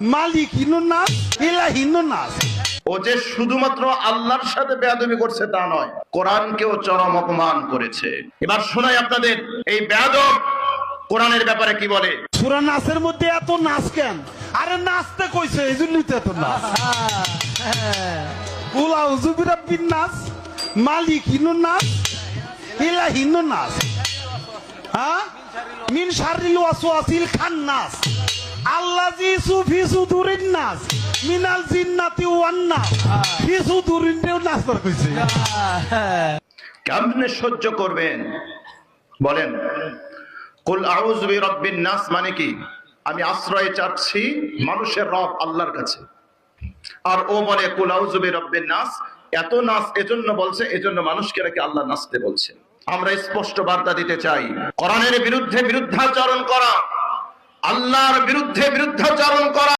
মালিক নাচ ও যে শুধুমাত্র আল্লাহর সাথে বেয়াদবি করছে তা নয় কোরআনকেও চরম অপমান করেছে। এবার শোনাই আপনাদের এই বেয়াদব কোরআনের ব্যাপারে কি বলে? সুরা নাচের মধ্যে এত নাচ কেন? আরে নাচতে কইছে এই জন্যই তো এত নাচ কুলা হুজুবিরা বিন নাচ মালিক হ্যাঁ মিন শারিল ওয়াসওয়াসিল খান্নাস। আল্লাজি সুফি সুদুরিন নাস, মিনাল জিন্নাতি নাস। ফি সুদুরিন নাচ কইছে। কেমনে সহ্য করবেন? বলেন, কুল আউযু বিরাব্বিন নাস মানে কি? আমি আশ্রয় চাচ্ছি মানুষের রব আল্লাহর কাছে। আর ও বলে, কুল আউযু বিরাব্বিন নাস এত নাচ এজন্য বলছে, এজন্য মানুষকে নাকি আল্লাহ নাচতে বলছে আমরা স্পষ্ট বার্তা দিতে চাই। কোরআনের বিরুদ্ধে বিরুদ্ধাচরণ করা আল্লাহর বিরুদ্ধে বিরুদ্ধাচরণ করা।